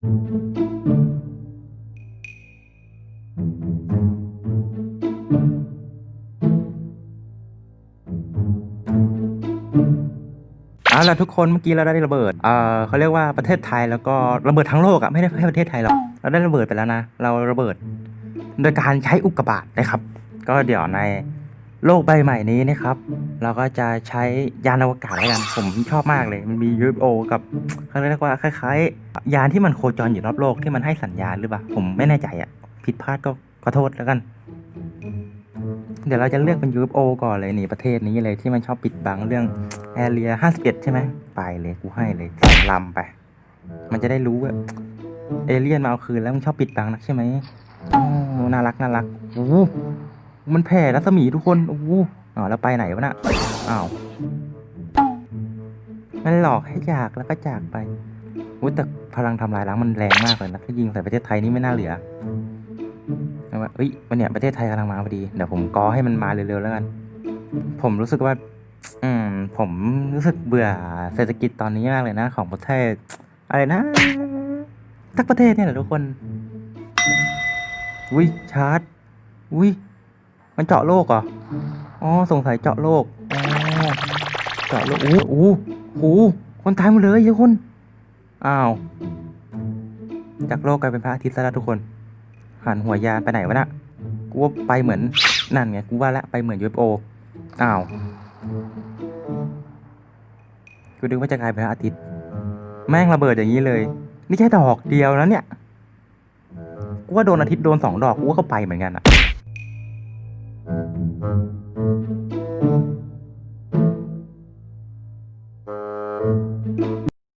เอาล่ะทุกคนเมื่อกี้เราได้ระเบิด เอ่อเขาเรียกว่าประเทศไทยแล้วก็ระเบิดทั้งโลกอะไม่ได้แค่ประเทศไทยหรอก เราได้ระเบิดไปแล้วนะ เราระเบิด โดยการใช้อุกกาบาตนะครับ ก็เดี๋ยวใน โลกใบใหม่นี้นะครับ เราก็จะใช้ยานอวกาศแล้วกัน ผมชอบมากเลย มันมี UFO กับเขาเรียกว่าคล้ายๆ ยานที่มันโคจรอยู่รอบโลกที่มันให้สัญญาณหรือเปล่า ผมไม่แน่ใจอะผิดพลาดก็ขอโทษแล้วกัน เดี๋ยวเราจะเลือกเป็น UFO ก่อนเลยนี่ประเทศนี้เลยที่มันชอบปิดบังเรื่องแอเรีย51ใช่ไหมไปเลยกูให้เลยสองลำไป มันจะได้รู้ว่าเอเลี่ยนมาเอาคืนแล้วมันชอบปิดบังนักใช่ไหมน่ารักน่ารักโอ้ มันแผ่รัศมีทุกคนโอ้โหอ๋อแล้วไปไหนวะน่ะอ้าวมันหลอกให้จากแล้วก็จากไปอุ้ยแต่พลังทำลายล้างมันแรงมากเลยนะถ้ายิงใส่ประเทศไทยนี่ไม่น่าเหลือว่าเอ้ยวันเนี้ยประเทศไทยกำลังมาพอดีเดี๋ยวผมกอให้มันมาเร็วๆแล้วกัน ผมรู้สึกว่า อืม ผมรู้สึกเบื่อเศรษฐกิจตอนนี้มากเลยนะ ของประเทศ อะไรนะทักประเทศเนี่ยแหละทุกคนวิชาร์จวิ มันเจาะโลกเหรอ อ๋อ สงสัยเจาะโลกอ๋อเจาะโลกโอ้โหโอ้โหคนตายหมดเลยทุกคน อ้าว จากโลกกลายเป็นพระอาทิตย์ซะแล้วทุกคน หันหัวยานไปไหนวะน่ะกูว่าไปเหมือนนั่นไง กูว่าละไปเหมือน UFO อ้าว กูนึกว่าจะกลายเป็นพระอาทิตย์ แม่งระเบิดอย่างนี้เลย นี่แค่ดอกเดียวนะเนี่ย กูว่าโดนอาทิตย์โดนสองดอก กูว่าก็ไปเหมือนกันอะ thank you